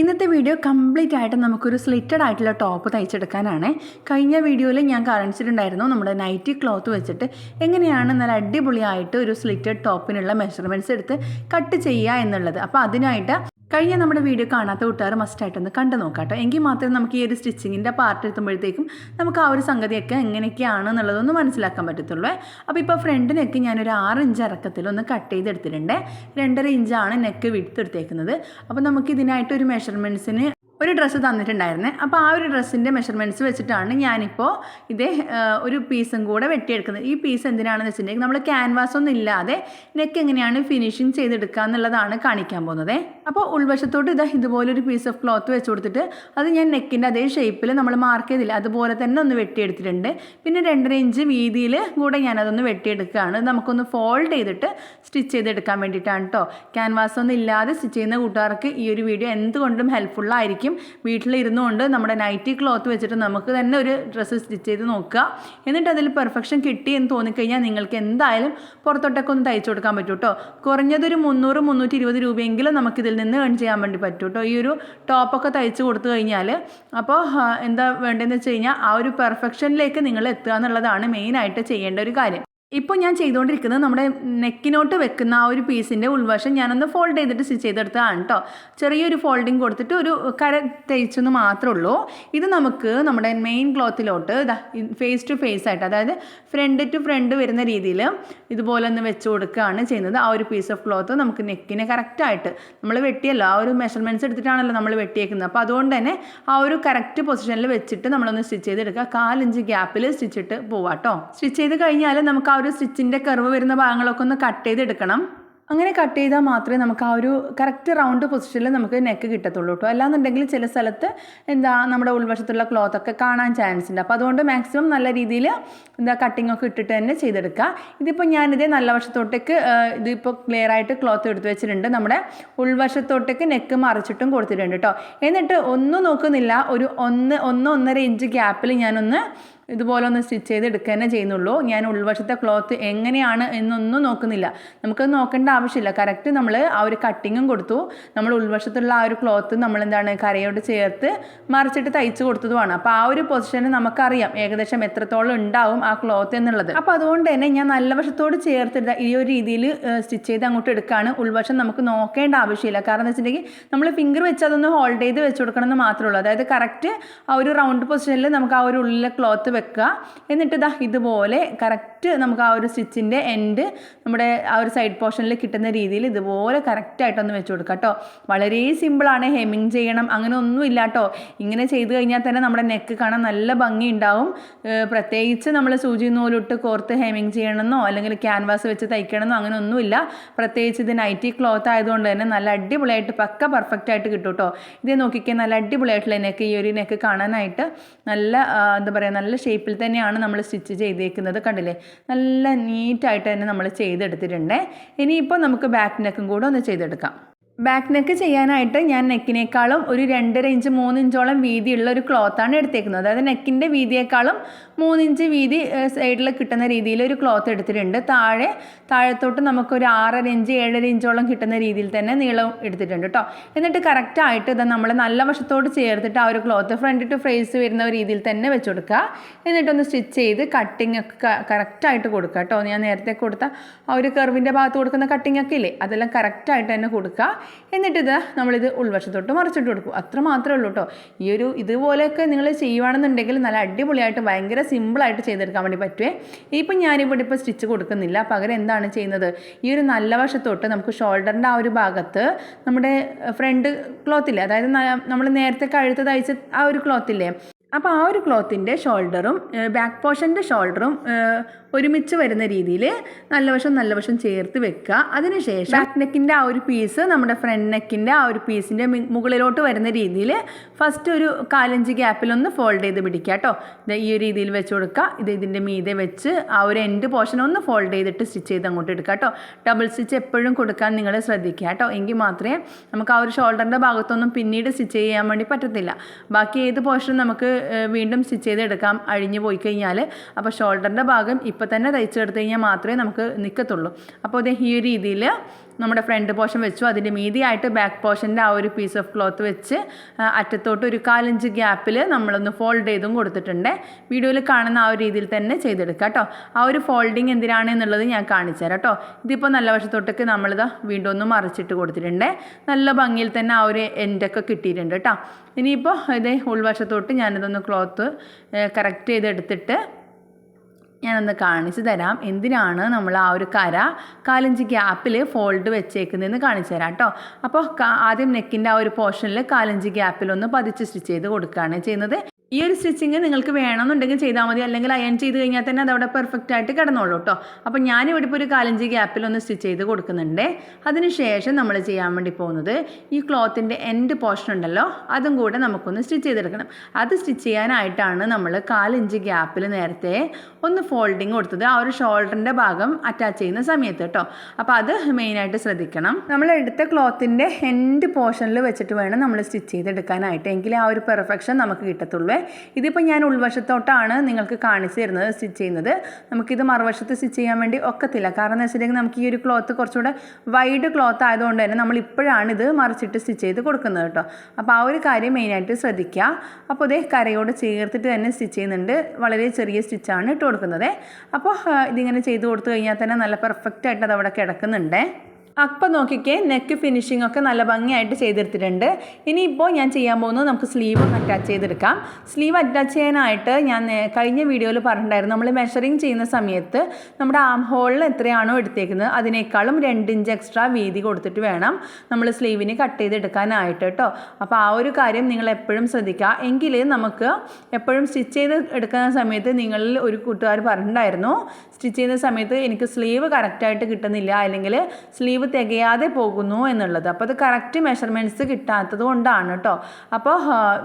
ഇന്നത്തെ video complete ആയിട്ട് നമുക്കൊരു സ്ലിറ്റഡ് ആയിട്ടുള്ള ടോപ്പ് തയ്ച്ചെടുക്കാനാണ്. കഴിഞ്ഞ വീഡിയോയിൽ ഞാൻ കാണിച്ചിട്ടുണ്ടായിരുന്നു നമ്മുടെ നൈറ്റി ക്ലോത്ത് വെച്ചിട്ട് എങ്ങനെയാണ് നല്ല അടിപൊളിയായിട്ട് ഒരു സ്ലിറ്റഡ് ടോപ്പിനുള്ള മെഷർമെന്റ്സ് എടുത്ത് കട്ട് ചെയ്യുക എന്നുള്ളത്. അപ്പോൾ അതിനായിട്ട് കഴിഞ്ഞ നമ്മുടെ വീഡിയോ കാണാത്ത കൂട്ടുകാർ മസ്റ്റായിട്ടൊന്ന് കണ്ടു നോക്കാം എങ്കിൽ മാത്രമേ നമുക്ക് ഈ ഒരു സ്റ്റിച്ചിങ്ങിന്റെ പാർട്ട് എത്തുമ്പോഴത്തേക്കും നമുക്ക് ആ ഒരു സംഗതിയൊക്കെ എങ്ങനെയൊക്കെയാണ് എന്നുള്ളതൊന്ന് മനസ്സിലാക്കാൻ പറ്റത്തുള്ളൂ. അപ്പോൾ ഇപ്പോൾ ഫ്രണ്ട് നെക്ക് ഞാനൊരു ആറ് ഇഞ്ച് ഇറക്കത്തിൽ ഒന്ന് കട്ട് ചെയ്തെടുത്തിട്ടുണ്ട്. രണ്ടര ഇഞ്ചാണ് നെക്ക് വിടുത്തെടുത്തേക്കുന്നത് അപ്പോൾ നമുക്ക് ഇതിനായിട്ട് ഒരു മെഷർമെന്റ്സിന് ഒരു ഡ്രസ്സ് തന്നിട്ടുണ്ടായിരുന്നേ. അപ്പോൾ ആ ഒരു ഡ്രസ്സിന്റെ മെഷർമെന്റ്സ് വെച്ചിട്ടാണ് ഞാനിപ്പോൾ ഇതേ ഒരു പീസും കൂടെ വെട്ടിയെടുക്കുന്നത്. ഈ പീസ് എന്തിനാണെന്ന് വെച്ചിട്ടുണ്ടെങ്കിൽ നമ്മൾ ക്യാൻവാസ് ഒന്നും ഇല്ലാതെ നെക്ക് എങ്ങനെയാണ് ഫിനിഷിങ് ചെയ്തെടുക്കുക എന്നുള്ളതാണ് കാണിക്കാൻ പോകുന്നത്. അപ്പോൾ ഉൾവശത്തോട്ട് ഇതാ ഇതുപോലൊരു പീസ് ഓഫ് ക്ലോത്ത് വെച്ച് കൊടുത്തിട്ട് അത് ഞാൻ നെക്കിന്റെ അതേ ഷേപ്പിൽ നമ്മൾ മാർക്ക് ചെയ്തില്ല. അതുപോലെ തന്നെ ഒന്ന് വെട്ടിയെടുത്തിട്ടുണ്ട്. പിന്നെ രണ്ടര ഇഞ്ച് വീതിയിൽ കൂടെ ഞാനതൊന്ന് വെട്ടിയെടുക്കുകയാണ്. നമുക്കൊന്ന് ഫോൾഡ് ചെയ്തിട്ട് സ്റ്റിച്ച് ചെയ്തെടുക്കാൻ വേണ്ടിയിട്ടാണ് കേട്ടോ ക്യാൻവാസ് ഒന്നും ഇല്ലാതെ സ്റ്റിച്ച് ചെയ്യുന്ന കൂട്ടുകാർക്ക് ഈ ഒരു വീഡിയോ എന്തുകൊണ്ടും ഹെൽപ്ഫുള്ളായിരിക്കും വീട്ടിലിരുന്നുകൊണ്ട് നമ്മുടെ നൈറ്റി ക്ലോത്ത് വെച്ചിട്ട് നമുക്ക് തന്നെ ഒരു ഡ്രസ്സ് സ്റ്റിച്ച് ചെയ്ത് നോക്കുക. എന്നിട്ട് അതിൽ പെർഫെക്ഷൻ കിട്ടി എന്ന് തോന്നിക്കഴിഞ്ഞാൽ നിങ്ങൾക്ക് എന്തായാലും പുറത്തോട്ടൊക്കെ ഒന്ന് തയ്ച്ചു കൊടുക്കാൻ പറ്റും കേട്ടോ കുറഞ്ഞതൊരു മുന്നൂറ് മുന്നൂറ്റി ഇരുപത് രൂപയെങ്കിലും നമുക്കിതിൽ നിന്ന് ഏൺ ചെയ്യാൻ വേണ്ടി പറ്റും കേട്ടോ ഈ ഒരു ടോപ്പൊക്കെ തയ്ച്ച് കൊടുത്തു കഴിഞ്ഞാൽ അപ്പോൾ എന്താ വേണ്ടതെന്ന് വെച്ച് കഴിഞ്ഞാൽ ആ ഒരു പെർഫെക്ഷനിലേക്ക് നിങ്ങൾ എത്തുക എന്നുള്ളതാണ് മെയിനായിട്ട് ചെയ്യേണ്ട ഒരു കാര്യം. ഇപ്പോൾ ഞാൻ ചെയ്തുകൊണ്ടിരിക്കുന്നത് നമ്മുടെ നെക്കിനോട്ട് വെക്കുന്ന ആ ഒരു പീസിന്റെ ഉൾവശം ഞാനൊന്ന് ഫോൾഡ് ചെയ്തിട്ട് സ്റ്റിച്ച് ചെയ്തെടുത്തതാണ് കേട്ടോ ചെറിയൊരു ഫോൾഡിങ് കൊടുത്തിട്ട് ഒരു കര തേച്ചെന്ന് മാത്രമേ ഉള്ളൂ. ഇത് നമുക്ക് നമ്മുടെ മെയിൻ ക്ലോത്തിലോട്ട് ഫേസ് ടു ഫേസ് ആയിട്ട് അതായത് ഫ്രണ്ട് ടു ഫ്രണ്ട് വരുന്ന രീതിയിൽ ഇതുപോലെ ഒന്ന് വെച്ച് കൊടുക്കുകയാണ് ചെയ്യുന്നത്. ആ ഒരു പീസ് ഓഫ് ക്ലോത്ത് നമുക്ക് നെക്കിന് കറക്റ്റായിട്ട് നമ്മൾ വെട്ടിയല്ലോ ആ ഒരു മെഷർമെന്റ്സ് എടുത്തിട്ടാണല്ലോ നമ്മൾ വെട്ടിയേക്കുന്നത്. അപ്പോൾ അതുകൊണ്ട് തന്നെ ആ ഒരു കറക്റ്റ് പൊസിഷനിൽ വെച്ചിട്ട് നമ്മളൊന്ന് സ്റ്റിച്ച് ചെയ്തെടുക്കുക. കാലിഞ്ച് ഗ്യാപ്പിൽ സ്റ്റിച്ചിട്ട് പോവാം കേട്ടോ സ്റ്റിച്ച് ചെയ്ത് കഴിഞ്ഞാൽ നമുക്ക് ആ ഒരു സ്റ്റിച്ചിന്റെ കർവ് വരുന്ന ഭാഗങ്ങളൊക്കെ ഒന്ന് കട്ട് ചെയ്തെടുക്കണം. അങ്ങനെ കട്ട് ചെയ്താൽ മാത്രമേ നമുക്ക് ആ ഒരു കറക്റ്റ് റൗണ്ട് പൊസിഷനിൽ നമുക്ക് നെക്ക് കിട്ടത്തുള്ളൂ കേട്ടോ. അല്ലാന്നുണ്ടെങ്കിൽ ചില സ്ഥലത്ത് എന്താ നമ്മുടെ ഉൾവശത്തുള്ള ക്ലോത്ത് ഒക്കെ കാണാൻ ചാൻസ് ഉണ്ട്. അപ്പോൾ അതുകൊണ്ട് മാക്സിമം നല്ല രീതിയിൽ എന്താ കട്ടിംഗ് ഒക്കെ ഇട്ടിട്ട് തന്നെ ചെയ്തെടുക്കുക. ഇതിപ്പോൾ ഞാനിതേ നല്ല വശത്തോട്ടേക്ക് ഇതിപ്പോൾ ക്ലിയർ ആയിട്ട് ക്ലോത്ത് എടുത്തു വെച്ചിട്ടുണ്ട്. നമ്മുടെ ഉൾവശത്തോട്ടേക്ക് നെക്ക് മറിച്ചിട്ടും കൊടുത്തിട്ടുണ്ട് കേട്ടോ. എന്നിട്ട് ഒന്നും നോക്കുന്നില്ല. ഒരു ഒന്ന് ഒന്ന് ഒന്നര ഇഞ്ച് ഗ്യാപ്പിൽ ഞാനൊന്ന് ഇതുപോലെ ഒന്ന് സ്റ്റിച്ച് ചെയ്ത് എടുക്കുക തന്നെ ചെയ്യുന്നുള്ളൂ. ഞാൻ ഉൾവശത്തെ ക്ലോത്ത് എങ്ങനെയാണ് എന്നൊന്നും നോക്കുന്നില്ല. നമുക്ക് നോക്കേണ്ട ആവശ്യമില്ല. കറക്റ്റ് നമ്മൾ ആ ഒരു കട്ടിങ്ങും കൊടുത്തു. നമ്മൾ ഉൾവശത്തുള്ള ആ ഒരു ക്ലോത്ത് നമ്മൾ എന്താണ് കരയോട് ചേർത്ത് മറിച്ചിട്ട് തയ്ച്ച് കൊടുത്തതുമാണ്. അപ്പോൾ ആ ഒരു പൊസിഷന് നമുക്കറിയാം ഏകദേശം എത്രത്തോളം ഉണ്ടാവും ആ ക്ലോത്ത് എന്നുള്ളത്. അപ്പോൾ അതുകൊണ്ട് തന്നെ ഞാൻ നല്ല വശത്തോട് ചേർത്തിട്ട് ഈ ഒരു രീതിയിൽ സ്റ്റിച്ച് ചെയ്ത് അങ്ങോട്ട് എടുക്കുകയാണ് ഉൾവശം നമുക്ക് നോക്കേണ്ട ആവശ്യമില്ല. കാരണം എന്ന് വെച്ചിട്ടുണ്ടെങ്കിൽ നമ്മൾ ഫിംഗർ വെച്ച് അതൊന്ന് ഹോൾഡ് ചെയ്ത് വെച്ച് കൊടുക്കണം എന്ന് മാത്രമേ ഉള്ളൂ. അതായത് കറക്റ്റ് ആ ഒരു റൗണ്ട് പൊസിഷനിൽ നമുക്ക് ആ ഒരു ഉള്ളിലെ ക്ലോത്ത് വെക്കുക. എന്നിട്ട് ഇതാ ഇതുപോലെ കറക്റ്റ് നമുക്ക് ആ ഒരു സ്റ്റിച്ചിന്റെ എൻഡ് നമ്മുടെ ആ ഒരു സൈഡ് പോർഷനിൽ കിട്ടുന്ന രീതിയിൽ ഇതുപോലെ കറക്റ്റായിട്ടൊന്ന് വെച്ച് കൊടുക്കുക കേട്ടോ വളരെ സിമ്പിളാണ് ഹെമ്മിങ് ചെയ്യണം. അങ്ങനെ ഒന്നും ഇല്ല കേട്ടോ ഇങ്ങനെ ചെയ്ത് കഴിഞ്ഞാൽ തന്നെ നമ്മുടെ നെക്ക് കാണാൻ നല്ല ഭംഗി ഉണ്ടാവും. പ്രത്യേകിച്ച് നമ്മൾ സൂചി നൂലിട്ട് കോർത്ത് ഹെമ്മിങ് ചെയ്യണമെന്നോ അല്ലെങ്കിൽ ക്യാൻവാസ് വെച്ച് തയ്ക്കണമെന്നോ അങ്ങനെ ഒന്നുമില്ല പ്രത്യേകിച്ച് ഇത് നൈറ്റി ക്ലോത്ത് ആയതുകൊണ്ട് തന്നെ നല്ല അടിപൊളിയായിട്ട് പക്ക പെർഫെക്റ്റ് ആയിട്ട് കിട്ടും കേട്ടോ ഇത് നോക്കിക്കാൻ നല്ല അടിപൊളിയായിട്ടുള്ള നെക്ക് ഈ ഒരു നെക്ക് കാണാനായിട്ട് നല്ല എന്താ പറയുക നല്ല ഷേപ്പിൽ തന്നെയാണ് നമ്മൾ സ്റ്റിച്ച് ചെയ്തേക്കുന്നത് കണ്ടില്ലേ? നല്ല നീറ്റായിട്ട് തന്നെ നമ്മൾ ചെയ്തെടുത്തിട്ടുണ്ട്. ഇനിയിപ്പോൾ നമുക്ക് ബാക്ക് നെക്കും കൂടെ ഒന്ന് ചെയ്തെടുക്കാം. ബാക്ക് നെക്ക് ചെയ്യാനായിട്ട് ഞാൻ നെക്കിനേക്കാളും ഒരു രണ്ടര ഇഞ്ച് മൂന്ന് ഇഞ്ചോളം വീതിയുള്ള ഒരു ക്ലോത്താണ് എടുത്തേക്കുന്നത്. അതായത് നെക്കിന്റെ വീതിയേക്കാളും മൂന്നിഞ്ച് വീതി സൈഡിൽ കിട്ടുന്ന രീതിയിൽ ഒരു ക്ലോത്ത് എടുത്തിട്ടുണ്ട്. താഴെ താഴത്തോട്ട് നമുക്കൊരു ആറര ഇഞ്ച് ഏഴര ഇഞ്ചോളം കിട്ടുന്ന രീതിയിൽ തന്നെ നീളം എടുത്തിട്ടുണ്ട് കേട്ടോ എന്നിട്ട് കറക്റ്റായിട്ട് ഇത് നമ്മൾ നല്ല വശത്തോട് ചേർത്തിട്ട് ആ ഒരു ക്ലോത്ത് ഫ്രണ്ട് ടു ഫ്രേസ് വരുന്ന രീതിയിൽ തന്നെ വെച്ച് കൊടുക്കുക. എന്നിട്ടൊന്ന് സ്റ്റിച്ച് ചെയ്ത് കട്ടിങ് ഒക്കെ കറക്റ്റായിട്ട് കൊടുക്കുക കേട്ടോ ഞാൻ നേരത്തെ കൊടുത്ത ആ ഒരു കർവിന്റെ ഭാഗത്ത് കൊടുക്കുന്ന കട്ടിങ് ഒക്കെ ഇല്ലേ? അതെല്ലാം കറക്റ്റായിട്ട് തന്നെ കൊടുക്കുക. എന്നിട്ട് നമ്മളിത് ഉൾവശത്തോട്ട് മറിച്ചിട്ട് കൊടുക്കും. അത്ര മാത്രമേ ഉള്ളൂ കേട്ടോ ഈ ഒരു ഇതുപോലെയൊക്കെ നിങ്ങൾ ചെയ്യുവാണെന്നുണ്ടെങ്കിൽ നല്ല അടിപൊളിയായിട്ട് ഭയങ്കര സിമ്പിളായിട്ട് ചെയ്തെടുക്കാൻ വേണ്ടി പറ്റുമേ ഇപ്പം ഞാനിവിടെ ഇപ്പോൾ സ്റ്റിച്ച് കൊടുക്കുന്നില്ല. പകരം എന്താണ് ചെയ്യുന്നത്? ഈ ഒരു നല്ല വശത്തോട്ട് നമുക്ക് ഷോൾഡറിന്റെ ആ ഒരു ഭാഗത്ത് നമ്മുടെ ഫ്രണ്ട് ക്ലോത്തില്ലേ? അതായത് നമ്മൾ നേരത്തെ കഴുത്ത് തയ്ച്ച ആ ഒരു ക്ലോത്തില്ലേ? അപ്പോൾ ആ ഒരു ക്ലോത്തിന്റെ ഷോൾഡറും ബാക്ക് പോർഷന്റെ ഷോൾഡറും ഒരുമിച്ച് വരുന്ന രീതിയിൽ നല്ല വശം നല്ല വശം ചേർത്ത് വെക്കുക. അതിനുശേഷം ബാക്ക് നെക്കിന്റെ ആ ഒരു പീസ് നമ്മുടെ ഫ്രണ്ട് നെക്കിന്റെ ആ ഒരു പീസിന്റെ മുകളിലോട്ട് വരുന്ന രീതിയിൽ ഫസ്റ്റ് ഒരു കാലഞ്ച് ഗ്യാപ്പിലൊന്ന് ഫോൾഡ് ചെയ്ത് പിടിക്കുക കേട്ടോ. ഈ ഒരു രീതിയിൽ വെച്ച് കൊടുക്കുക. ഇത് ഇതിന്റെ മീതെ വെച്ച് ആ ഒരു എൻഡ് പോർഷൻ ഒന്ന് ഫോൾഡ് ചെയ്തിട്ട് സ്റ്റിച്ച് ചെയ്ത് അങ്ങോട്ട് എടുക്കുക കേട്ടോ. ഡബിൾ സ്റ്റിച്ച് എപ്പോഴും കൊടുക്കാൻ നിങ്ങൾ ശ്രദ്ധിക്കുക കേട്ടോ. എങ്കിൽ മാത്രമേ നമുക്ക് ആ ഒരു ഷോൾഡറിന്റെ ഭാഗത്തൊന്നും പിന്നീട് സ്റ്റിച്ച് ചെയ്യാൻ വേണ്ടി പറ്റത്തില്ല. ബാക്കി ഏത് പോർഷൻ നമുക്ക് വീണ്ടും സ്റ്റിച്ച് ചെയ്ത് എടുക്കാം അഴിഞ്ഞു പോയി കഴിഞ്ഞാൽ അപ്പോൾ ഷോൾഡറിന്റെ ഭാഗം ഇപ്പോൾ തന്നെ തയ്ച്ചെടുത്ത് കഴിഞ്ഞാൽ മാത്രമേ നമുക്ക് നിൽക്കത്തുള്ളൂ. അപ്പോൾ ഇത് ഈ ഒരു രീതിയിൽ നമ്മുടെ ഫ്രണ്ട് പോർഷൻ വെച്ചു. അതിന്റെ മീതിയായിട്ട് ബാക്ക് പോർഷന്റെ ആ ഒരു പീസ് ഓഫ് ക്ലോത്ത് വെച്ച് അറ്റത്തോട്ട് ഒരു കാലഞ്ച് ഗ്യാപ്പിൽ നമ്മളൊന്ന് ഫോൾഡ് ചെയ്തും കൊടുത്തിട്ടുണ്ട്. വീഡിയോയിൽ കാണുന്ന ആ ഒരു രീതിയിൽ തന്നെ ചെയ്തെടുക്കുക കേട്ടോ. ആ ഒരു ഫോൾഡിങ് എന്തിനാണ് എന്നുള്ളത് ഞാൻ കാണിച്ചു തരാം കേട്ടോ. ഇതിപ്പോൾ നല്ല വശത്തോട്ടൊക്കെ നമ്മളിത് വീണ്ടും ഒന്ന് മറിച്ചിട്ട് കൊടുത്തിട്ടുണ്ട്. നല്ല ഭംഗിയിൽ തന്നെ ആ ഒരു എൻഡൊക്കെ കിട്ടിയിട്ടുണ്ട് കേട്ടോ. ഇനിയിപ്പോൾ ഇതേ ഉൾവശത്തോട്ട് ഞാനിതൊന്ന് ക്ലോത്ത് കറക്റ്റ് ചെയ്തെടുത്തിട്ട് ഞാനൊന്ന് കാണിച്ചു തരാം. എന്തിനാണ് നമ്മൾ ആ ഒരു കര കാലഞ്ച് ഗ്യാപ്പിൽ ഫോൾഡ് വെച്ചേക്കുന്നതെന്ന് കാണിച്ചു തരാം കേട്ടോ അപ്പോൾ ആദ്യം നെക്കിന്റെ ആ ഒരു പോർഷനിൽ കാലഞ്ച് ഗ്യാപ്പിൽ ഒന്ന് പതിച്ച് സ്റ്റിച്ച് ചെയ്ത് കൊടുക്കുകയാണ് ചെയ്യുന്നത്. ഈ ഒരു സ്റ്റിച്ചിങ് നിങ്ങൾക്ക് വേണമെന്നുണ്ടെങ്കിൽ ചെയ്താൽ മതി. അല്ലെങ്കിൽ അയൺ ചെയ്ത് കഴിഞ്ഞാൽ തന്നെ അതവിടെ പെർഫെക്റ്റ് ആയിട്ട് കിടന്നോളൂ കേട്ടോ അപ്പോൾ ഞാനിവിടെ ഇപ്പോൾ ഒരു കാലഞ്ച് ഗ്യാപ്പിൽ ഒന്ന് സ്റ്റിച്ച് ചെയ്ത് കൊടുക്കുന്നുണ്ട്. അതിനുശേഷം നമ്മൾ ചെയ്യാൻ വേണ്ടി പോകുന്നത് ഈ ക്ലോത്തിന്റെ എൻഡ് പോർഷൻ ഉണ്ടല്ലോ അതും കൂടെ നമുക്കൊന്ന് സ്റ്റിച്ച് ചെയ്തെടുക്കണം. അത് സ്റ്റിച്ച് ചെയ്യാനായിട്ടാണ് നമ്മൾ കാലഞ്ച് ഗ്യാപ്പിൽ നേരത്തെ ഒന്ന് ഫോൾഡിങ് കൊടുത്തത്. ആ ഒരു ഷോൾഡറിന്റെ ഭാഗം അറ്റാച്ച് ചെയ്യുന്ന സമയത്ത് കേട്ടോ അപ്പോൾ അത് മെയിനായിട്ട് ശ്രദ്ധിക്കണം. നമ്മൾ എടുത്ത ക്ലോത്തിന്റെ എൻഡ് പോർഷനിൽ വെച്ചിട്ട് വേണം നമ്മൾ സ്റ്റിച്ച് ചെയ്തെടുക്കാനായിട്ട്. എങ്കിലേ ആ ഒരു പെർഫെക്ഷൻ നമുക്ക് കിട്ടത്തുള്ളൂ. ഇതിപ്പോൾ ഞാൻ ഉൾവശത്തോട്ടാണ് നിങ്ങൾക്ക് കാണിച്ചു തരുന്നത് സ്റ്റിച്ച് ചെയ്യുന്നത്. നമുക്കിത് മറുവശത്ത് സ്റ്റിച്ച് ചെയ്യാൻ വേണ്ടി ഒക്കത്തില്ല. കാരണം എന്ന് വെച്ചിട്ടുണ്ടെങ്കിൽ നമുക്ക് ഈ ഒരു ക്ലോത്ത് കുറച്ചുകൂടെ വൈഡ് ക്ലോത്ത് ആയതുകൊണ്ട് തന്നെ നമ്മൾ ഇപ്പോഴാണ് ഇത് മറിച്ചിട്ട് സ്റ്റിച്ച് ചെയ്ത് കൊടുക്കുന്നത് കേട്ടോ. അപ്പോൾ ആ ഒരു കാര്യം മെയിനായിട്ട് ശ്രദ്ധിക്കുക. അപ്പോൾ ഇതേ കരയോട് ചേർത്തിട്ട് തന്നെ സ്റ്റിച്ച് ചെയ്യുന്നുണ്ട്. വളരെ ചെറിയ സ്റ്റിച്ചാണ് ഇട്ട് കൊടുക്കുന്നത്. അപ്പോൾ ഇതിങ്ങനെ ചെയ്ത് കൊടുത്തു കഴിഞ്ഞാൽ തന്നെ നല്ല പെർഫെക്റ്റ് ആയിട്ട് അത് അവിടെ കിടക്കുന്നുണ്ട്. അപ്പം നോക്കിക്കേ നെക്ക് ഫിനിഷിംഗ് ഒക്കെ നല്ല ഭംഗിയായിട്ട് ചെയ്തെടുത്തിട്ടുണ്ട്. ഇനിയിപ്പോൾ ഞാൻ ചെയ്യാൻ പോകുന്നത് നമുക്ക് സ്ലീവ് അറ്റാച്ച് ചെയ്തെടുക്കാം. സ്ലീവ് അറ്റാച്ച് ചെയ്യാനായിട്ട് ഞാൻ കഴിഞ്ഞ വീഡിയോയിൽ പറഞ്ഞിട്ടുണ്ടായിരുന്നു. നമ്മൾ മെഷറിങ് ചെയ്യുന്ന സമയത്ത് നമ്മുടെ ആം ഹോളിൽ എത്രയാണോ എടുത്തേക്കുന്നത് അതിനേക്കാളും രണ്ട് ഇഞ്ച് എക്സ്ട്രാ വീതി കൊടുത്തിട്ട് വേണം നമ്മൾ സ്ലീവിന് കട്ട് ചെയ്തെടുക്കാനായിട്ട് കേട്ടോ അപ്പോൾ ആ ഒരു കാര്യം നിങ്ങൾ എപ്പോഴും ശ്രദ്ധിക്കുക. എങ്കിൽ നമുക്ക് എപ്പോഴും സ്റ്റിച്ച് ചെയ്ത് എടുക്കുന്ന സമയത്ത് നിങ്ങളിൽ ഒരു കൂട്ടുകാർ പറഞ്ഞിട്ടുണ്ടായിരുന്നു സ്റ്റിച്ച് ചെയ്യുന്ന സമയത്ത് എനിക്ക് സ്ലീവ് കറക്റ്റായിട്ട് കിട്ടുന്നില്ല അല്ലെങ്കിൽ സ്ലീവ് തികയാതെ പോകുന്നു എന്നുള്ളത്. അപ്പോൾ അത് കറക്റ്റ് മെഷർമെന്റ്സ് കിട്ടാത്തത് കൊണ്ടാണ് കേട്ടോ അപ്പോൾ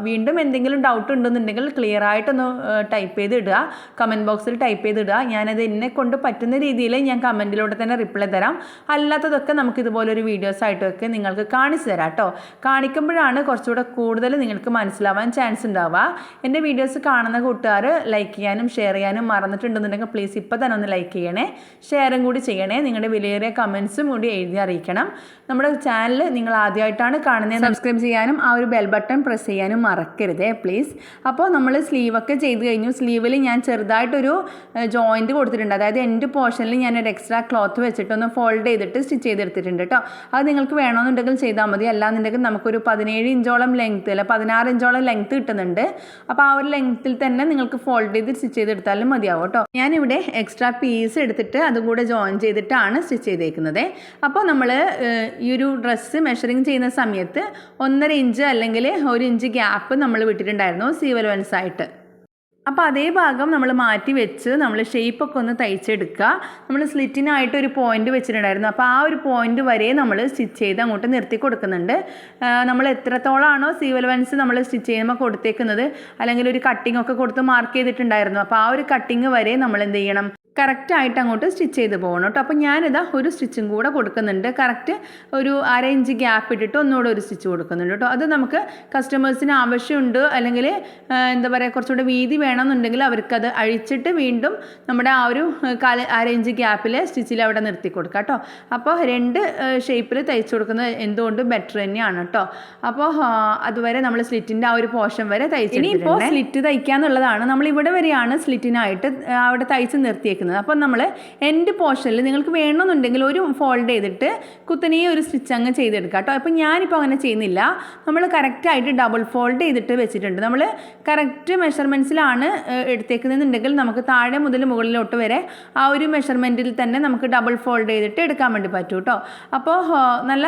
വീണ്ടും എന്തെങ്കിലും ഡൗട്ട് ഉണ്ടെന്നുണ്ടെങ്കിൽ ക്ലിയർ ആയിട്ടൊന്ന് ടൈപ്പ് ചെയ്ത് ഇടുക. കമന്റ് ബോക്സിൽ ടൈപ്പ് ചെയ്ത് ഇടുക. ഞാനത് എന്നെ കൊണ്ട് പറ്റുന്ന രീതിയിൽ ഞാൻ കമന്റിലൂടെ തന്നെ റിപ്ലൈ തരാം. അല്ലാത്തതൊക്കെ നമുക്ക് ഇതുപോലൊരു വീഡിയോസ് ആയിട്ടൊക്കെ നിങ്ങൾക്ക് കാണിച്ചു തരാം കേട്ടോ കാണിക്കുമ്പോഴാണ് കുറച്ചുകൂടെ കൂടുതൽ നിങ്ങൾക്ക് മനസ്സിലാവാൻ ചാൻസ് ഉണ്ടാവുക. എന്റെ വീഡിയോസ് കാണുന്ന കൂട്ടുകാർ ലൈക്ക് ചെയ്യാനും ഷെയർ ചെയ്യാനും മറന്നിട്ടുണ്ടെന്നുണ്ടെങ്കിൽ പ്ലീസ് ഇപ്പോൾ തന്നെ ഒന്ന് ലൈക്ക് ചെയ്യണേ. ഷെയറും കൂടി ചെയ്യണേ. നിങ്ങളുടെ വിലയേറിയ കമൻസും കൂടി എഴുതി അറിയിക്കണം. നമ്മുടെ ചാനൽ നിങ്ങൾ ആദ്യമായിട്ടാണ് കാണുന്നത് സബ്സ്ക്രൈബ് ചെയ്യാനും ആ ഒരു ബെൽ ബട്ടൺ പ്രസ് ചെയ്യാനും മറക്കരുതേ പ്ലീസ് അപ്പോൾ നമ്മൾ സ്ലീവൊക്കെ ചെയ്ത് കഴിഞ്ഞു. സ്ലീവിൽ ഞാൻ ചെറുതായിട്ടൊരു ജോയിന്റ് കൊടുത്തിട്ടുണ്ട്. അതായത് എന്റെ പോർഷനിൽ ഞാൻ ഒരു എക്സ്ട്രാ ക്ലോത്ത് വെച്ചിട്ടൊന്ന് ഫോൾഡ് ചെയ്തിട്ട് സ്റ്റിച്ച് ചെയ്തെടുത്തിട്ടുണ്ട് കേട്ടോ അത് നിങ്ങൾക്ക് വേണമെന്നുണ്ടെങ്കിൽ ചെയ്താൽ മതി. അല്ലാന്നുണ്ടെങ്കിൽ നമുക്കൊരു പതിനേഴ് ഇഞ്ചോളം ലെങ്ത്ത് അല്ല പതിനാറ് ഇഞ്ചോളം ലെങ്ത്ത് കിട്ടുന്നുണ്ട്. അപ്പോൾ ആ ഒരു ലെങ്ത്തിൽ തന്നെ നിങ്ങൾക്ക് ഫോൾഡ് ചെയ്ത് സ്റ്റിച്ച് ചെയ്തെടുത്താലും മതിയാവും കേട്ടോ ഞാനിവിടെ എക്സ്ട്രാ പീസ് എടുത്തിട്ട് അതും കൂടെ ജോയിൻ ചെയ്തിട്ടാണ് സ്റ്റിച്ച് ചെയ്തേക്കുന്നത്. അപ്പോൾ നമ്മൾ ഈ ഒരു ഡ്രസ്സ് മെഷറിങ് ചെയ്യുന്ന സമയത്ത് ഒന്നര ഇഞ്ച് അല്ലെങ്കിൽ ഒരു ഇഞ്ച് ഗ്യാപ്പ് നമ്മൾ വിട്ടിട്ടുണ്ടായിരുന്നു സീവൽ ആയിട്ട്. അപ്പോൾ അതേ ഭാഗം നമ്മൾ മാറ്റി വെച്ച് നമ്മൾ ഷേപ്പൊക്കെ ഒന്ന് തയ്ച്ചെടുക്കുക. നമ്മൾ സ്ലിറ്റിനായിട്ട് ഒരു പോയിന്റ് വെച്ചിട്ടുണ്ടായിരുന്നു. അപ്പോൾ ആ ഒരു പോയിന്റ് വരെ നമ്മൾ സ്റ്റിച്ച് ചെയ്ത് അങ്ങോട്ട് നിർത്തി കൊടുക്കുന്നുണ്ട്. നമ്മൾ എത്രത്തോളാണോ സീവൽ വൻസ് നമ്മൾ സ്റ്റിച്ച് ചെയ്യുമ്പോൾ കൊടുത്തേക്കുന്നത് അല്ലെങ്കിൽ ഒരു കട്ടിംഗ് ഒക്കെ കൊടുത്ത് മാർക്ക് ചെയ്തിട്ടുണ്ടായിരുന്നു. അപ്പോൾ ആ ഒരു കട്ടിങ് വരെ നമ്മൾ എന്ത് ചെയ്യണം? കറക്റ്റായിട്ട് അങ്ങോട്ട് സ്റ്റിച്ച് ചെയ്ത് പോകണം കേട്ടോ. അപ്പോൾ ഞാനിതാ ഒരു സ്റ്റിച്ചും കൂടെ കൊടുക്കുന്നുണ്ട്. കറക്റ്റ് ഒരു അര ഇഞ്ച് ഗ്യാപ്പ് ഇട്ടിട്ട് ഒന്നുകൂടെ ഒരു സ്റ്റിച്ച് കൊടുക്കുന്നുണ്ട് കേട്ടോ. അത് നമുക്ക് കസ്റ്റമേഴ്സിന് ആവശ്യമുണ്ട്. അല്ലെങ്കിൽ എന്താ പറയുക കുറച്ചുകൂടെ വീതി വേണമെന്നുണ്ടെങ്കിൽ അവർക്കത് അഴിച്ചിട്ട് വീണ്ടും നമ്മുടെ ആ ഒരു കാല അര ഇഞ്ച് ഗ്യാപ്പിൽ സ്റ്റിച്ചിൽ അവിടെ നിർത്തി കൊടുക്കാം കേട്ടോ. അപ്പോൾ രണ്ട് ഷേപ്പിൽ തയ്ച്ചു കൊടുക്കുന്നത് എന്തുകൊണ്ടും ബെറ്റർ തന്നെയാണ് കേട്ടോ. അപ്പോൾ അതുവരെ നമ്മൾ സ്ലിറ്റിന്റെ ആ ഒരു പോർഷൻ വരെ തയ്ച്ചു ഇനിയിപ്പോൾ സ്ലിറ്റ് തയ്ക്കാന്നുള്ളതാണ്. നമ്മൾ ഇവിടെ വരെയാണ് സ്ലിറ്റിനായിട്ട് അവിടെ തയ്ച്ച് നിർത്തിയേക്കുന്നത്. അപ്പോൾ നമ്മൾ എൻഡ് പോർഷനിൽ നിങ്ങൾക്ക് വേണമെന്നുണ്ടെങ്കിൽ ഒരു ഫോൾഡ് ചെയ്തിട്ട് കുത്തനെ ഒരു സ്റ്റിച്ച് അങ്ങ് ചെയ്തെടുക്കാം കേട്ടോ. അപ്പം ഞാനിപ്പോൾ അങ്ങനെ ചെയ്യുന്നില്ല. നമ്മൾ കറക്റ്റായിട്ട് ഡബിൾ ഫോൾഡ് ചെയ്തിട്ട് വെച്ചിട്ടുണ്ട്. നമ്മൾ കറക്റ്റ് മെഷർമെന്റ്സിലാണ് എടുത്തേക്കുന്നതെന്നുണ്ടെങ്കിൽ നമുക്ക് താഴെ മുതൽ മുകളിലോട്ട് വരെ ആ ഒരു മെഷർമെന്റിൽ തന്നെ നമുക്ക് ഡബിൾ ഫോൾഡ് ചെയ്തിട്ട് എടുക്കാൻ വേണ്ടി പറ്റും കേട്ടോ. അപ്പോൾ നല്ല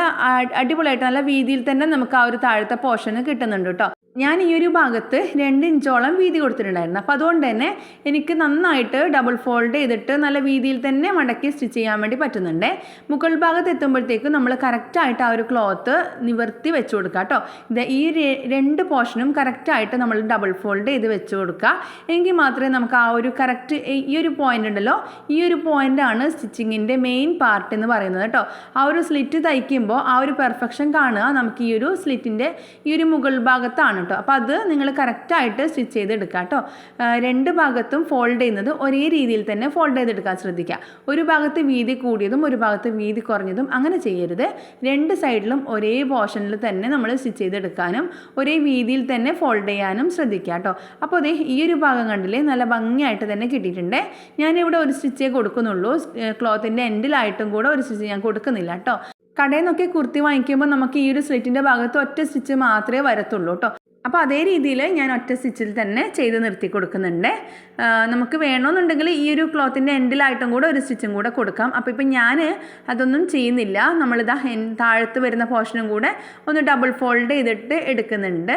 അടിപൊളിയായിട്ട് നല്ല വീതിയിൽ തന്നെ നമുക്ക് ആ ഒരു താഴത്തെ പോർഷന് കിട്ടുന്നുണ്ട് കേട്ടോ. ഞാൻ ഈ ഒരു ഭാഗത്ത് രണ്ട് ഇഞ്ചോളം വീതി കൊടുത്തിട്ടുണ്ടായിരുന്നു. അപ്പോൾ അതുകൊണ്ട് തന്നെ എനിക്ക് നന്നായിട്ട് ഡബിൾ ഫോൾഡ് ചെയ്തിട്ട് നല്ല വീതിയിൽ തന്നെ മടക്കി സ്റ്റിച്ച് ചെയ്യാൻ വേണ്ടി പറ്റുന്നുണ്ട്. മുകൾ ഭാഗത്ത് എത്തുമ്പോഴത്തേക്കും നമ്മൾ കറക്റ്റായിട്ട് ആ ഒരു ക്ലോത്ത് നിവർത്തി വെച്ച് കൊടുക്കുക കേട്ടോ. ഇത് ഈ രണ്ട് പോർഷനും കറക്റ്റായിട്ട് നമ്മൾ ഡബിൾ ഫോൾഡ് ചെയ്ത് വെച്ച് കൊടുക്കുക. എങ്കിൽ മാത്രമേ നമുക്ക് ആ ഒരു കറക്റ്റ് ഈ ഒരു പോയിന്റ് ഉണ്ടല്ലോ ഈ ഒരു പോയിന്റാണ് സ്റ്റിച്ചിങ്ങിന്റെ മെയിൻ പാർട്ട് എന്ന് പറയുന്നത് കേട്ടോ. ആ ഒരു സ്ലിറ്റ് തയ്ക്കുമ്പോൾ ആ ഒരു പെർഫെക്ഷൻ കാണുക നമുക്ക് ഈ ഒരു സ്ലിറ്റിന്റെ ഈ ഒരു മുകൾ ഭാഗത്താണ് കേട്ടോ അപ്പോൾ അത് നിങ്ങൾ കറക്റ്റായിട്ട് സ്റ്റിച്ച് ചെയ്തെടുക്കുക കേട്ടോ. രണ്ട് ഭാഗത്തും ഫോൾഡ് ചെയ്യുന്നത് ഒരേ രീതിയിൽ തന്നെ ഫോൾഡ് ചെയ്തെടുക്കാൻ ശ്രദ്ധിക്കുക. ഒരു ഭാഗത്ത് വീതി കൂടിയതും ഒരു ഭാഗത്ത് വീതി കുറഞ്ഞതും അങ്ങനെ ചെയ്യരുത്. രണ്ട് സൈഡിലും ഒരേ പോർഷനിൽ തന്നെ നമ്മൾ സ്റ്റിച്ച് ചെയ്തെടുക്കാനും ഒരേ വീതിയിൽ തന്നെ ഫോൾഡ് ചെയ്യാനും ശ്രദ്ധിക്കുക കേട്ടോ. അപ്പോൾ അതേ ഈ ഒരു ഭാഗം കണ്ടില്ലേ നല്ല ഭംഗിയായിട്ട് തന്നെ കിട്ടിയിട്ടുണ്ട്. ഞാനിവിടെ ഒരു സ്റ്റിച്ചേ കൊടുക്കുന്നുള്ളൂ. ക്ലോത്തിന്റെ എൻഡിലായിട്ടും കൂടെ ഒരു സ്റ്റിച്ച് ഞാൻ കൊടുക്കുന്നില്ല കേട്ടോ. കടയിൽ നിന്നൊക്കെ കുർത്തി വാങ്ങിക്കുമ്പോൾ നമുക്ക് ഈ ഒരു സ്ലിറ്റിന്റെ ഭാഗത്ത് ഒറ്റ സ്റ്റിച്ച് മാത്രമേ വരത്തുള്ളൂ കേട്ടോ. അപ്പോൾ അതേ രീതിയിൽ ഞാൻ ഒറ്റ സ്റ്റിച്ചിൽ തന്നെ ചെയ്ത് നിർത്തി കൊടുക്കുന്നുണ്ട്. നമുക്ക് വേണമെന്നുണ്ടെങ്കിൽ ഈ ഒരു ക്ലോത്തിന്റെ എൻഡിലായിട്ടും കൂടെ ഒരു സ്റ്റിച്ചും കൂടെ കൊടുക്കാം. അപ്പോൾ ഇപ്പം ഞാൻ അതൊന്നും ചെയ്യുന്നില്ല. നമ്മളിതാ താഴത്ത് വരുന്ന പോർഷനും കൂടെ ഒന്ന് ഡബിൾ ഫോൾഡ് ചെയ്തിട്ട് എടുക്കുന്നുണ്ട്.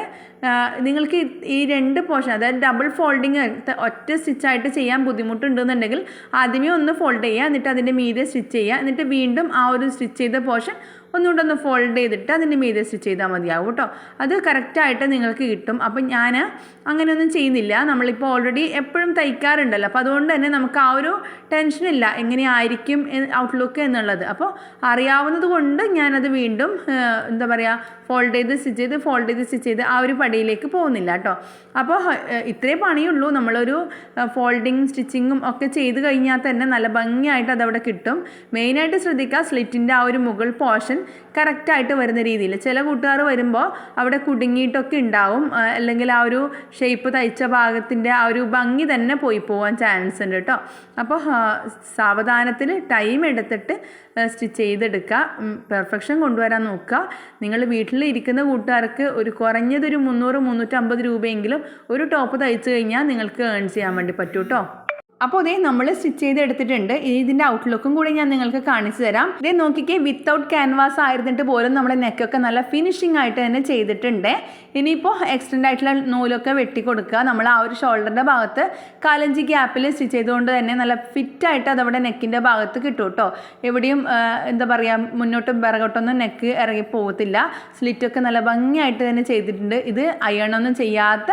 നിങ്ങൾക്ക് ഈ രണ്ട് പോർഷൻ അതായത് ഡബിൾ ഫോൾഡിങ് ഒറ്റ സ്റ്റിച്ചായിട്ട് ചെയ്യാൻ ബുദ്ധിമുട്ടുണ്ടെന്നുണ്ടെങ്കിൽ ആദ്യമേ ഒന്ന് ഫോൾഡ് ചെയ്യുക എന്നിട്ട് അതിന്റെ മീതെ സ്റ്റിച്ച് ചെയ്യുക എന്നിട്ട് വീണ്ടും ആ ഒരു സ്റ്റിച്ച് ചെയ്ത പോർഷൻ ഒന്നുകൂടെ ഒന്ന് ഫോൾഡ് ചെയ്തിട്ട് അതിന്റെ മീതെ സ്റ്റിച്ച് ചെയ്താൽ മതിയാവും കേട്ടോ. അത് കറക്റ്റായിട്ട് നിങ്ങൾക്ക് കിട്ടും. അപ്പം ഞാൻ അങ്ങനെയൊന്നും ചെയ്യുന്നില്ല. നമ്മളിപ്പോൾ ഓൾറെഡി എപ്പോഴും തയ്ക്കാറുണ്ടല്ലോ. അപ്പോൾ അതുകൊണ്ട് തന്നെ നമുക്ക് ആ ഒരു ടെൻഷനില്ല എങ്ങനെയായിരിക്കും ഔട്ട്ലുക്ക് എന്നുള്ളത്. അപ്പോൾ അറിയാവുന്നത് കൊണ്ട് ഞാനത് വീണ്ടും എന്താ പറയുക ഫോൾഡ് ചെയ്ത് സ്റ്റിച്ച് ചെയ്ത് ഫോൾഡ് ചെയ്ത് സ്റ്റിച്ച് ചെയ്ത് ആ ഒരു പടിയിലേക്ക് പോകുന്നില്ല കേട്ടോ. അപ്പോൾ ഇത്രേ പണിയുള്ളൂ. നമ്മളൊരു ഫോൾഡിങ് സ്റ്റിച്ചിങ്ങും ഒക്കെ ചെയ്ത് കഴിഞ്ഞാൽ തന്നെ നല്ല ഭംഗിയായിട്ട് അതവിടെ കിട്ടും. മെയിനായിട്ട് ശ്രദ്ധിക്കുക സ്ലിറ്റിന്റെ ആ ഒരു മുകൾ പോർഷൻ കറക്റ്റായിട്ട് വരുന്ന രീതിയിൽ. ചില കൂട്ടുകാർ വരുമ്പോൾ അവിടെ കുടുങ്ങിയിട്ടൊക്കെ ഉണ്ടാവും. അല്ലെങ്കിൽ ആ ഒരു ഷേപ്പ് തയ്ച്ച ഭാഗത്തിന്റെ ആ ഒരു ഭംഗി തന്നെ പോയി പോകാൻ ചാൻസ് ഉണ്ട് കേട്ടോ. അപ്പോൾ സാവധാനത്തിൽ ടൈം എടുത്തിട്ട് സ്റ്റിച്ച് ചെയ്തെടുക്കുക. പെർഫെക്ഷൻ കൊണ്ടുവരാൻ നോക്കുക. നിങ്ങൾ വീട്ടിൽ ഇരിക്കുന്ന കൂട്ടുകാർക്ക് ഒരു കുറഞ്ഞതൊരു മുന്നൂറ് മുന്നൂറ്റമ്പത് രൂപയെങ്കിലും ഒരു ടോപ്പ് തയ്ച്ചു കഴിഞ്ഞാൽ നിങ്ങൾക്ക് ഏൺ ചെയ്യാൻ വേണ്ടി പറ്റൂ കേട്ടോ അപ്പോൾ ഇതേ നമ്മൾ സ്റ്റിച്ച് ചെയ്ത് എടുത്തിട്ടുണ്ട് ഇനി ഇതിന്റെ ഔട്ട്ലുക്കും കൂടി ഞാൻ നിങ്ങൾക്ക് കാണിച്ചു തരാം. ഇതേ നോക്കിക്കേ വിത്തൗട്ട് ക്യാൻവാസ് ആയിരുന്നിട്ട് പോലും നമ്മുടെ നെക്കൊക്കെ നല്ല ഫിനിഷിംഗ് ആയിട്ട് തന്നെ ചെയ്തിട്ടുണ്ട്. ഇനിയിപ്പോൾ എക്സ്റ്റൻഡ് ആയിട്ടുള്ള നൂലൊക്കെ വെട്ടി കൊടുക്കുക നമ്മൾ ആ ഒരു ഷോൾഡറിന്റെ ഭാഗത്ത് കാലഞ്ചി ഗ്യാപ്പിൽ സ്റ്റിച്ച് ചെയ്തുകൊണ്ട് തന്നെ നല്ല ഫിറ്റായിട്ട് അതവിടെ നെക്കിന്റെ ഭാഗത്ത് കിട്ടും കേട്ടോ. എവിടെയും എന്താ പറയുക മുന്നോട്ടും പിറകോട്ടൊന്നും നെക്ക് ഇറങ്ങി പോകത്തില്ല. സ്ലിറ്റൊക്കെ നല്ല ഭംഗിയായിട്ട് തന്നെ ചെയ്തിട്ടുണ്ട്. ഇത് അയണൊന്നും ചെയ്യാത്ത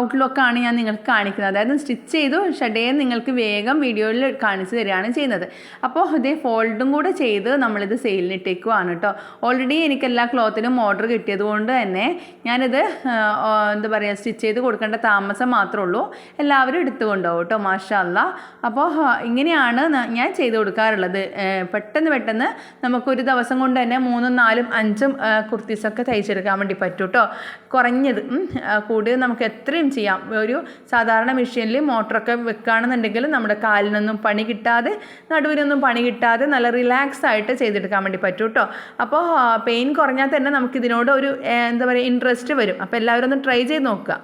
ഔട്ട്ലുക്കാണ് ഞാൻ നിങ്ങൾക്ക് കാണിക്കുന്നത്. അതായത് സ്റ്റിച്ച് ചെയ്തു ഷഡേ നിങ്ങൾക്ക് വേഗം വീഡിയോയിൽ കാണിച്ചു തരികയാണ് ചെയ്യുന്നത്. അപ്പോൾ ഇതേ ഫോൾഡും കൂടെ ചെയ്ത് നമ്മളിത് സെയിലിന് ഇട്ടേക്കുവാണ് കേട്ടോ. ഓൾറെഡി എനിക്ക് എല്ലാ ക്ലോത്തിനും ഓർഡർ കിട്ടിയത് കൊണ്ട് തന്നെ ഞാനിത് എന്താ പറയുക സ്റ്റിച്ച് ചെയ്ത് കൊടുക്കേണ്ട താമസം മാത്രമേ ഉള്ളൂ. എല്ലാവരും എടുത്തുകൊണ്ടോ കേട്ടോ മാഷല്ല. അപ്പോൾ ഇങ്ങനെയാണ് ഞാൻ ചെയ്ത് കൊടുക്കാറുള്ളത്. പെട്ടെന്ന് പെട്ടെന്ന് നമുക്കൊരു ദിവസം കൊണ്ട് തന്നെ മൂന്നും നാലും അഞ്ചും കുർത്തീസൊക്കെ തയ്ച്ചെടുക്കാൻ വേണ്ടി പറ്റും കേട്ടോ. കുറഞ്ഞത് കൂടി നമുക്ക് എത്രയും ചെയ്യാം. ഒരു സാധാരണ മെഷീനിൽ മോട്ടറൊക്കെ വെക്കുകയാണെന്നുണ്ടെങ്കിൽ നമ്മുടെ കാലിനൊന്നും പണി കിട്ടാതെ നടുവിനൊന്നും പണി കിട്ടാതെ നല്ല റിലാക്സ് ആയിട്ട് ചെയ്തെടുക്കാൻ വേണ്ടി പറ്റും കേട്ടോ അപ്പോൾ പെയിൻ കുറഞ്ഞാൽ തന്നെ നമുക്കിതിനോട് ഒരു എന്താ പറയുക ഇൻട്രസ്റ്റ് വരും. അപ്പോൾ എല്ലാവരും ഒന്ന് ട്രൈ ചെയ്ത് നോക്കുക.